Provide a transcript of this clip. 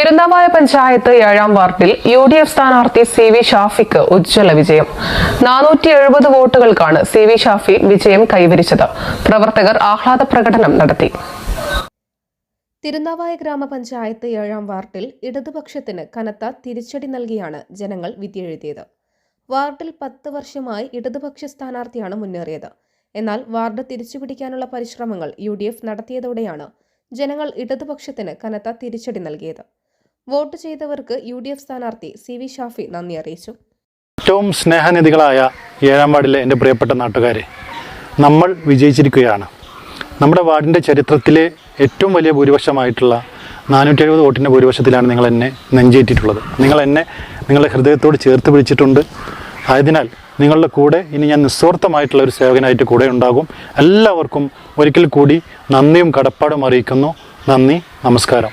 തിരുനാവായ പഞ്ചായത്ത് ഏഴാം വാർഡിൽ U D F സ്ഥാനാർത്ഥി സി വി ഷാഫിക്ക് ഉജ്ജ്വല വിജയം. നാനൂറ്റി എഴുപത് വോട്ടുകൾക്കാണ് സി വി ഷാഫി വിജയം കൈവരിച്ചത്. പ്രവർത്തകർ ആഹ്ലാദ പ്രകടനം നടത്തി. തിരുനാവായ ഗ്രാമപഞ്ചായത്ത് ഏഴാം വാർഡിൽ ഇടതുപക്ഷത്തിന് കനത്ത തിരിച്ചടി നൽകിയാണ് ജനങ്ങൾ വിധിയെഴുതിയത്. വാർഡിൽ പത്ത് വർഷമായി ഇടതുപക്ഷ സ്ഥാനാർത്ഥിയാണ് മുന്നേറിയത്. എന്നാൽ വാർഡ് തിരിച്ചുപിടിക്കാനുള്ള പരിശ്രമങ്ങൾ യു ഡി എഫ് നടത്തിയതോടെയാണ് ജനങ്ങൾ ഇടതുപക്ഷത്തിന് കനത്ത തിരിച്ചടി നൽകിയത്. വോട്ട് ചെയ്തവർക്ക് യു ഡി എഫ് സ്ഥാനാർത്ഥി സി വി ഷാഫി നന്ദി അറിയിച്ചു. ഏറ്റവും സ്നേഹനിധികളായ ഏഴാം വാർഡിലെ എന്റെ പ്രിയപ്പെട്ട നാട്ടുകാരെ നമ്മൾ വിജയിച്ചിരിക്കുകയാണ്. നമ്മുടെ വാർഡിന്റെ ചരിത്രത്തിലെ ഏറ്റവും വലിയ ഭൂരിപക്ഷമായിട്ടുള്ള നാനൂറ്റി എഴുപത് വോട്ടിന്റെ ഭൂരിപക്ഷത്തിലാണ് നിങ്ങൾ എന്നെ നെഞ്ചേറ്റിട്ടുള്ളത്. നിങ്ങൾ എന്നെ നിങ്ങളുടെ ഹൃദയത്തോട് ചേർത്ത് പിടിച്ചിട്ടുണ്ട്. ആയതിനാൽ നിങ്ങളുടെ കൂടെ ഇനി ഞാൻ നിസ്വാർത്ഥമായിട്ടുള്ള ഒരു സേവകനായിട്ട് കൂടെ ഉണ്ടാകും. എല്ലാവർക്കും ഒരിക്കൽ കൂടി നന്ദിയും കടപ്പാടും അറിയിക്കുന്നു. നന്ദി നമസ്കാരം.